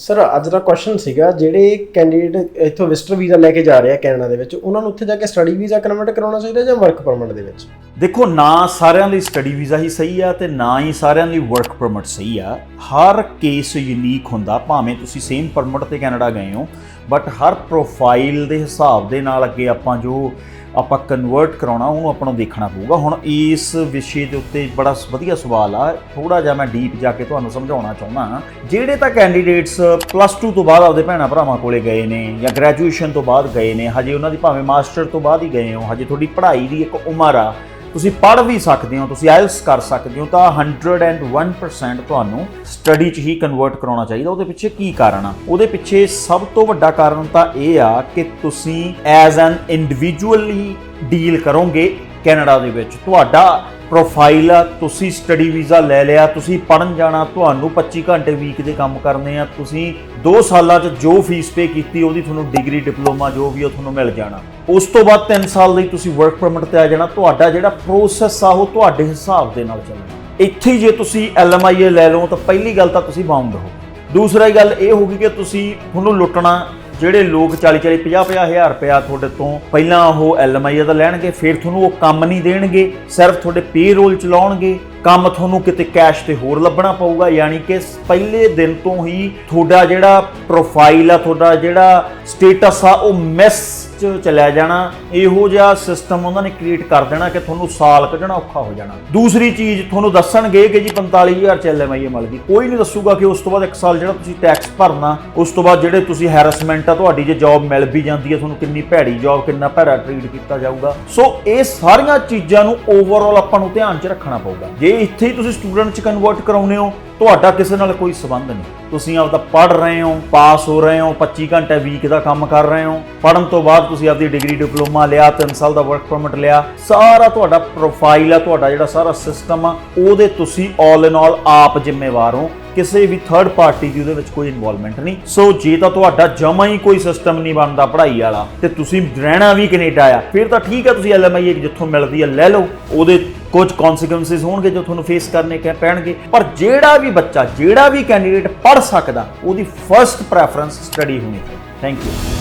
Sir ਅੱਜ ਦਾ question ਸੀਗਾ, ਜਿਹੜੇ ਕੈਂਡੀਡੇਟ ਇੱਥੋਂ ਵਿਜ਼ਟਰ ਵੀਜ਼ਾ ਲੈ ਕੇ ਜਾ ਰਹੇ ਆ ਕੈਨੇਡਾ ਦੇ ਵਿੱਚ, ਉਹਨਾਂ ਨੂੰ ਉੱਥੇ ਜਾ ਕੇ ਸਟੱਡੀ ਵੀਜ਼ਾ ਕਨਵਰਟ ਕਰਾਉਣਾ ਚਾਹੀਦਾ ਜਾਂ ਵਰਕ ਪਰਮਿਟ ਦੇ ਵਿੱਚ? ਦੇਖੋ, ਨਾ ਸਾਰਿਆਂ ਲਈ ਸਟੱਡੀ ਵੀਜ਼ਾ ਹੀ ਸਹੀ ਆ ਤੇ ਨਾ ਹੀ ਸਾਰਿਆਂ ਲਈ ਵਰਕ ਪਰਮਿਟ ਸਹੀ ਆ। ਹਰ ਕੇਸ ਯੂਨੀਕ ਹੁੰਦਾ, ਭਾਵੇਂ ਤੁਸੀਂ ਸੇਮ ਪਰਮਿਟ ਤੇ ਕੈਨੇਡਾ ਗਏ ਹੋ ਬਟ ਹਰ ਪ੍ਰੋਫਾਈਲ ਦੇ ਹਿਸਾਬ ਦੇ ਨਾਲ ਅੱਗੇ ਆਪਾਂ ਜੋ ਆਪਾਂ ਕਨਵਰਟ ਕਰਾਉਣਾ, ਉਹਨੂੰ ਆਪਾਂ ਨੂੰ ਦੇਖਣਾ ਪਊਗਾ। ਹੁਣ ਇਸ ਵਿਸ਼ੇ ਦੇ ਉੱਤੇ ਬੜਾ ਵਧੀਆ ਸਵਾਲ ਆ। ਥੋੜਾ ਜਿਹਾ ਮੈਂ ਡੀਪ ਜਾ ਕੇ ਤੁਹਾਨੂੰ ਸਮਝਾਉਣਾ ਚਾਹੁੰਦਾ ਹਾਂ। ਜਿਹੜੇ ਤਾਂ ਕੈਂਡੀਡੇਟਸ ਪਲੱਸ 2 ਤੋਂ ਬਾਅਦ ਆਪਦੇ ਭੈਣਾਂ ਭਰਾਵਾਂ ਕੋਲੇ ਗਏ ਨੇ ਜਾਂ ਗ੍ਰੈਜੂਏਸ਼ਨ ਤੋਂ ਬਾਅਦ ਗਏ ਨੇ, ਹਜੇ ਉਹਨਾਂ ਦੀ ਭਾਵੇਂ ਮਾਸਟਰ ਤੋਂ ਬਾਅਦ ਹੀ ਗਏ ਹੋ, ਹਜੇ ਤੁਹਾਡੀ ਪੜ੍ਹਾਈ ਦੀ ਇੱਕ ਉਮਰ ਆ ਤੁਸੀਂ ਪੜ੍ਹ ਵੀ ਸਕਦੇ ਹੋ, ਤੁਸੀਂ ਆਇਲਸ ਕਰ ਸਕਦੇ ਹੋ, ਤਾਂ 101% ਤੁਹਾਨੂੰ ਸਟੱਡੀ 'ਚ ਹੀ ਕਨਵਰਟ ਕਰਾਉਣਾ ਚਾਹੀਦਾ। ਉਹਦੇ ਪਿੱਛੇ ਕੀ ਕਾਰਨ ਆ? ਉਹਦੇ ਪਿੱਛੇ ਸਭ ਤੋਂ ਵੱਡਾ ਕਾਰਨ ਤਾਂ ਇਹ ਆ ਕਿ ਤੁਸੀਂ ਐਜ਼ ਐਨ ਇੰਡੀਵਿਜੂਅਲੀ ਡੀਲ ਕਰੋਗੇ ਕੈਨੇਡਾ ਦੇ ਵਿੱਚ। ਤੁਹਾਡਾ ਪ੍ਰੋਫਾਈਲ ਆ, ਤੁਸੀਂ ਸਟੱਡੀ ਵੀਜ਼ਾ ਲੈ ਲਿਆ, ਤੁਸੀਂ ਪੜਨ ਜਾਣਾ, ਤੁਹਾਨੂੰ 25 ਘੰਟੇ ਵੀਕ ਦੇ ਕੰਮ ਕਰਨੇ ਆ, ਤੁਸੀਂ 2 ਸਾਲਾਂ 'ਚ ਜੋ ਫੀਸ ਪੇ ਕੀਤੀ, ਉਹਦੀ ਤੁਹਾਨੂੰ ਡਿਗਰੀ ਡਿਪਲੋਮਾ ਜੋ ਵੀ ਉਹ ਤੁਹਾਨੂੰ ਮਿਲ ਜਾਣਾ। ਉਸ ਤੋਂ ਬਾਅਦ 3 ਸਾਲ ਲਈ ਤੁਸੀਂ ਵਰਕ ਪਰਮਿਟ ਤੇ ਆ ਜਾਣਾ, ਤੁਹਾਡਾ ਜਿਹੜਾ ਪ੍ਰੋਸੈਸ ਆ, ਉਹ ਤੁਹਾਡੇ ਹਿਸਾਬ ਦੇ ਨਾਲ ਚੱਲਣਾ। ਇੱਥੇ ਹੀ ਜੇ ਤੁਸੀਂ ਐਲਐਮਆਈਏ ਲੈ ਲਓ, ਤਾਂ ਪਹਿਲੀ ਗੱਲ ਤਾਂ ਤੁਸੀਂ ਬਾਉਂਡ ਹੋ ਦੂਸਰੀ ਗੱਲ ਇਹ ਹੋਗੀ ਕਿ ਤੁਸੀਂ ਤੁਹਾਨੂੰ ਲੁੱਟਣਾ ਜਿਹੜੇ ਲੋਕ 40 40 50 50 ਹਜ਼ਾਰ ਰੁਪਇਆ ਤੁਹਾਡੇ ਤੋਂ ਪਹਿਲਾਂ ਉਹ ਐਲਐਮਆਈ ਦਾ ਲੈਣਗੇ, ਫਿਰ ਤੁਹਾਨੂੰ ਉਹ ਕੰਮ ਨਹੀਂ ਦੇਣਗੇ, ਸਿਰਫ ਤੁਹਾਡੇ ਪੇਰੋਲ ਚਲਾਉਣਗੇ। ਕੰਮ ਤੁਹਾਨੂੰ ਕਿਤੇ ਕੈਸ਼ ਤੇ ਹੋਰ ਲੱਭਣਾ ਪਊਗਾ, ਯਾਨੀ ਕਿ ਪਹਿਲੇ ਦਿਨ ਤੋਂ ਹੀ ਤੁਹਾਡਾ ਜਿਹੜਾ ਪ੍ਰੋਫਾਈਲ ਆ, ਤੁਹਾਡਾ ਜਿਹੜਾ ਸਟੇਟਸ ਆ, ਉਹ ਮਿਸ ਚ ਚਲਿਆ ਜਾਣਾ। ਇਹੋ ਜਿਹਾ ਸਿਸਟਮ ਉਹਨਾਂ ਨੇ ਕ੍ਰੀਏਟ ਕਰ ਦੇਣਾ ਕਿ ਤੁਹਾਨੂੰ ਸਾਲ ਕੱਢਣਾ ਔਖਾ ਹੋ ਜਾਣਾ। ਦੂਸਰੀ ਚੀਜ਼ ਤੁਹਾਨੂੰ ਦੱਸਣਗੇ ਕਿ ਜੀ 45000 ਚ ਐਲਐਮਆਈ ਮਿਲ ਗਈ ਕੋਈ ਨਹੀਂ ਦੱਸੂਗਾ ਕਿ ਉਸ ਤੋਂ ਬਾਅਦ ਇੱਕ ਸਾਲ ਜਿਹੜਾ ਤੁਸੀਂ ਟੈਕਸ ਭਰਨਾ, ਉਸ ਤੋਂ ਬਾਅਦ ਜਿਹੜੇ ਤੁਸੀਂ ਹੈਰੈਸਮੈਂਟ ਆ, ਤੁਹਾਡੀ ਜੇ ਜੌਬ ਮਿਲ ਵੀ ਜਾਂਦੀ ਹੈ, ਤੁਹਾਨੂੰ ਕਿੰਨੀ ਭੈੜੀ ਜੌਬ ਕਿੰਨਾ ਭੈੜਾ ਟ੍ਰੀਟ ਕੀਤਾ ਜਾਊਗਾ। ਸੋ ਇਹ ਸਾਰੀਆਂ ਚੀਜ਼ਾਂ ਨੂੰ ਓਵਰਆਲ ਆਪਾਂ ਨੂੰ ਧਿਆਨ 'ਚ ਰੱਖਣਾ ਪਊਗਾ। ਜੇ ਇੱਥੇ ਹੀ ਤੁਸੀਂ ਸਟੂਡੈਂਟ 'ਚ ਕਨਵਰਟ ਕਰਾਉਨੇ ਹੋ ਤੁਹਾਡਾ ਕਿਸੇ ਨਾਲ ਕੋਈ ਸਬੰਧ ਨਹੀਂ। ਤੁਸੀਂ ਆਪਦਾ ਪੜ੍ਹ ਰਹੇ ਹੋ, ਪਾਸ ਹੋ ਰਹੇ ਹੋ 25 ਘੰਟੇ ਵੀਕ ਦਾ ਕੰਮ ਕਰ ਰਹੇ ਹੋ ਪੜਨ ਤੋਂ ਬਾਅਦ ਤੁਸੀਂ ਆਪਦੀ ਡਿਗਰੀ ਡਿਪਲੋਮਾ ਲਿਆ 3 ਸਾਲ ਦਾ ਵਰਕ ਪਰਮਿਟ ਲਿਆ, ਸਾਰਾ ਤੁਹਾਡਾ ਪ੍ਰੋਫਾਈਲ ਆ, ਤੁਹਾਡਾ ਜਿਹੜਾ ਸਾਰਾ ਸਿਸਟਮ ਆ, ਉਹਦੇ ਤੁਸੀਂ 올 ਇਨ ਆਲ ਆਪ ਜ਼ਿੰਮੇਵਾਰ ਹੋ। ਕਿਸੇ ਵੀ ਥਰਡ ਪਾਰਟੀ ਦੀ ਉਹਦੇ ਵਿੱਚ ਕੋਈ ਇਨਵੋਲਵਮੈਂਟ ਨਹੀਂ। ਸੋ ਜੇ ਤਾਂ ਤੁਹਾਡਾ ਜਮਾ ਹੀ ਕੋਈ ਸਿਸਟਮ ਨਹੀਂ ਬਣਦਾ ਪੜ੍ਹਾਈ ਵਾਲਾ, ਤੇ ਤੁਸੀਂ ਰਹਿਣਾ ਵੀ ਕੈਨੇਡਾ ਆ, ਫਿਰ ਤਾਂ ਠੀਕ ਹੈ ਤੁਸੀਂ ਐਲਐਮਆਈ ਜਿੱਥੋਂ ਮਿਲਦੀ ਹੈ ਲੈ ਲਓ। ਉਹਦੇ ਕੁਝ ਕਨਸੀਕੁਐਂਸਸ ਹੋਣਗੇ ਜੋ ਤੁਹਾਨੂੰ ਫੇਸ ਕਰਨੇ ਕਹਿ ਪੈਣਗੇ। ਪਰ ਜਿਹੜਾ ਵੀ ਬੱਚਾ, ਜਿਹੜਾ ਵੀ ਕੈਂਡੀਡੇਟ ਪੜ੍ਹ ਸਕਦਾ ਉਹਦੀ ਫਰਸਟ ਪ੍ਰੈਫਰੈਂਸ ਸਟੱਡੀ ਹੋਣੀ ਚਾਹੀਦੀ। Thank you